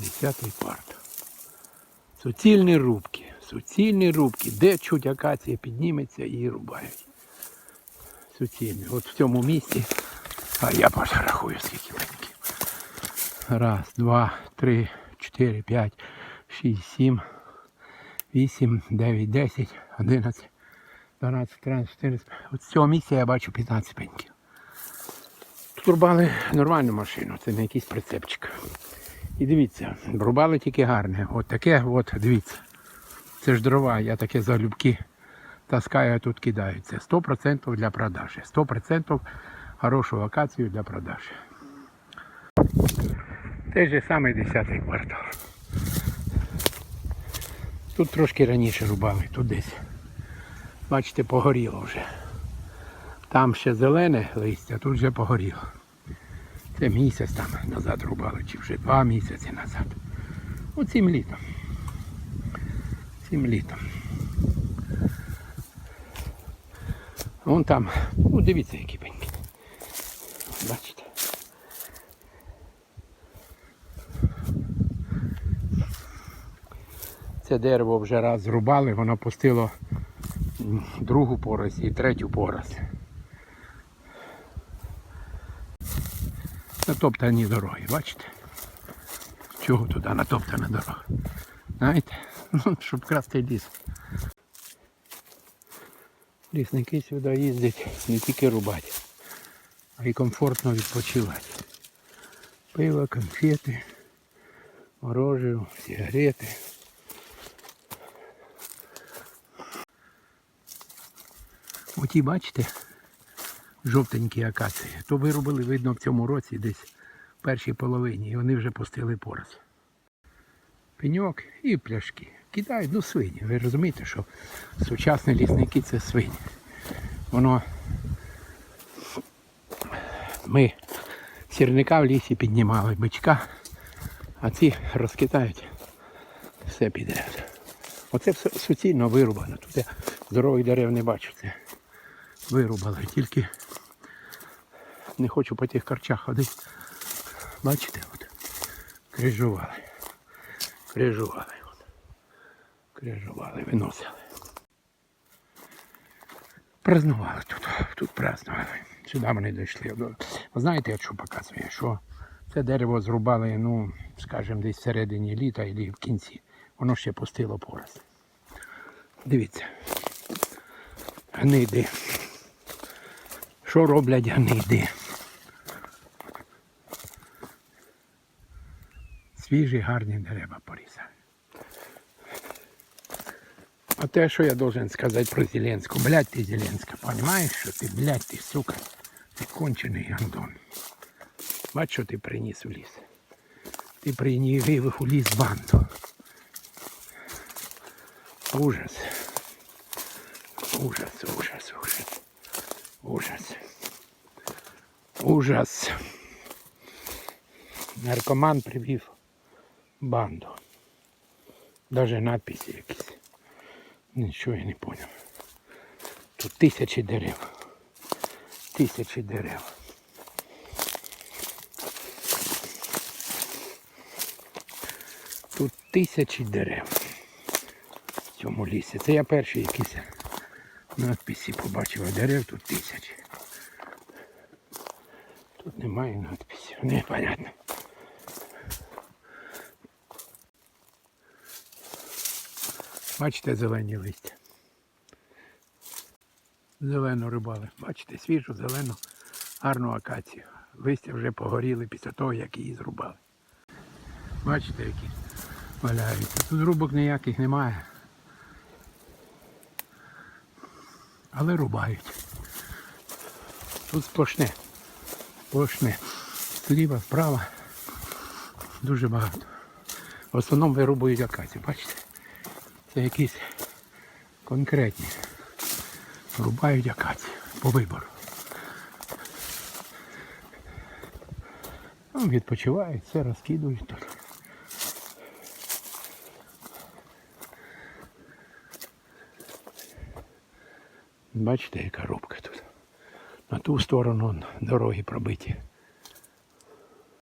Десятий квартал. Суцільні рубки. Суцільні рубки. Де чуть акація підніметься і рубають. Суцільні. От в цьому місці. А я порахую скільки пеньків. Раз, два, три, чотири, п'ять, шість, сім, вісім, дев'ять, десять, одинадцять, дванадцять, тринадцять, чотирнадцять. От з цього місця я бачу 15 пеньків. Тут рубали нормальну машину, це не якийсь прицепчик. І дивіться, рубали тільки гарне. От таке, от, дивіться. Це ж дрова, я таке залюбки таскаю, а тут кидаю. 100% для продажі. 100% хорошу акацію для продажі. Той же самий 10 квартал. Тут трошки раніше рубали, тут десь. Бачите, погоріло вже. Там ще зелене листя, тут вже погоріло. Це місяць там назад рубали, чи вже два місяці назад. Ну, цим літом. Цим літом. Вон там, ну дивіться, які пеньки. Бачите? Це дерево вже раз зрубали, воно пустило другу порось і третю порос. Натоптані дороги, бачите? Чого туди натоптана дорога? Знаєте? Ну, щоб красти ліс. Лісники сюди їздять не тільки рубати, а й комфортно відпочивати. Пиво, конфети, морожево, сигарети. Оті, бачите, жовтенькі акації. То вирубили, видно, в цьому році десь в першій половині, і вони вже пустили пораз. Пеньок і пляшки. Кидають, ну свині. Ви розумієте, що сучасні лісники це свині. Воно ми сірника в лісі піднімали, бичка, а ці розкидають все підряд. Оце все суцільно вирубано. Тут я здорових дерев не бачу. Це вирубали. Тільки не хочу по тих корчах ходити. Бачите, от крижували. Крижували. От. Крижували, виносили. Празнували тут. Тут празнували. Сюди вони дійшли. Ви знаєте, я що показує? Що це дерево зрубали, ну, скажімо, десь всередині літа або в кінці. Воно ще пустило пораз. Дивіться. Гниди. Що роблять гниди? Свіжі, гарні дерева порізали. А те, що я должен сказати про Зеленську? Блядь ти Зеленська, понимаєш, що ти, блядь, ти, сука, ти кончений гандон. Бач, що ти приніс у ліс. Ти приніс у ліс банду. Ужас. Ужас, ужас, ужас. Ужас. Ужас. Наркоман привів банду. Даже надписи якісь. Нічого я не понял. Тут тисячі дерев. Тисячі дерев. Тут тисячі дерев в цьому лісі. Це я перший якісь надписи побачив, а дерев тут тисячі. Тут немає надписів, непонятно. Бачите зелені листя. Зелену рибали. Бачите, свіжу, зелену, гарну акацію. Листя вже погоріли після того, як її зрубали. Бачите, які валяються. Тут рубок ніяких немає. Але рубають. Тут сплошне. Сплошне. Зліва, справа. Дуже багато. В основному вирубують акацію, бачите? Це якісь конкретні. Рубають акацію по вибору. Там відпочивають, все розкидують тут. Бачите, яка рубка тут. На ту сторону дороги пробиті.